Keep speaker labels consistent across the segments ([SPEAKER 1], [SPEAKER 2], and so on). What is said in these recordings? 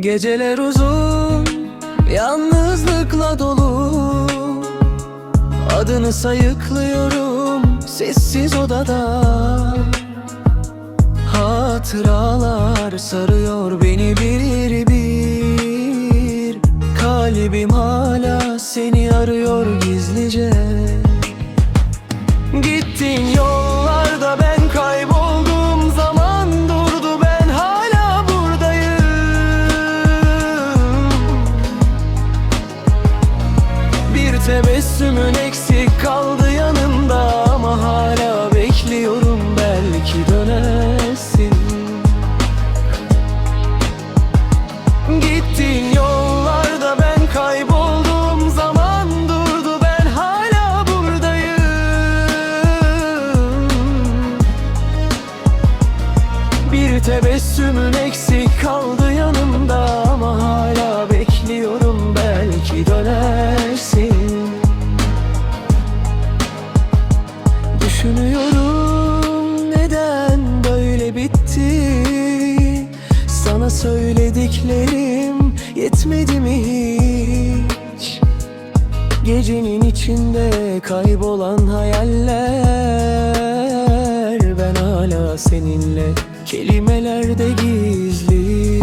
[SPEAKER 1] Geceler uzun, yalnızlıkla dolu. Adını sayıklıyorum sessiz odada. Hatıralar sarıyor beni bir bir. Kalbim tebessümün eksik kaldı yanımda Ama hala bekliyorum belki dönersin Gittin yollarda ben kayboldum Zaman durdu ben hala buradayım. Bir tebessümün eksik kaldı yanımda Ama hala bekliyorum Düşünüyorum neden böyle bitti. Sana söylediklerim yetmedi mi hiç? Gecenin içinde kaybolan hayaller Ben hala seninle kelimelerde gizli.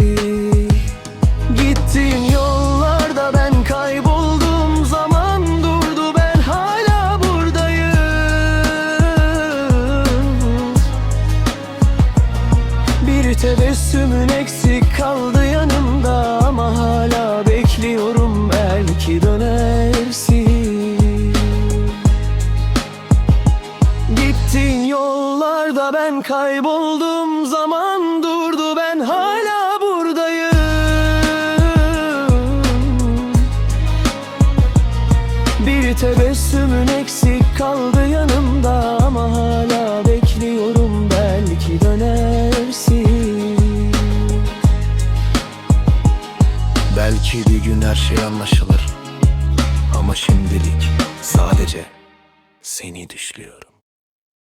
[SPEAKER 1] Gittiğin yollarda Bir tebessümün eksik kaldı yanımda Ama hala bekliyorum belki dönersin. Gittin yollarda ben kayboldum Zaman durdu ben hala buradayım. Bir tebessümün eksik kaldı yanımda
[SPEAKER 2] Belki bir gün her şey anlaşılır. Ama şimdilik sadece seni düşlüyorum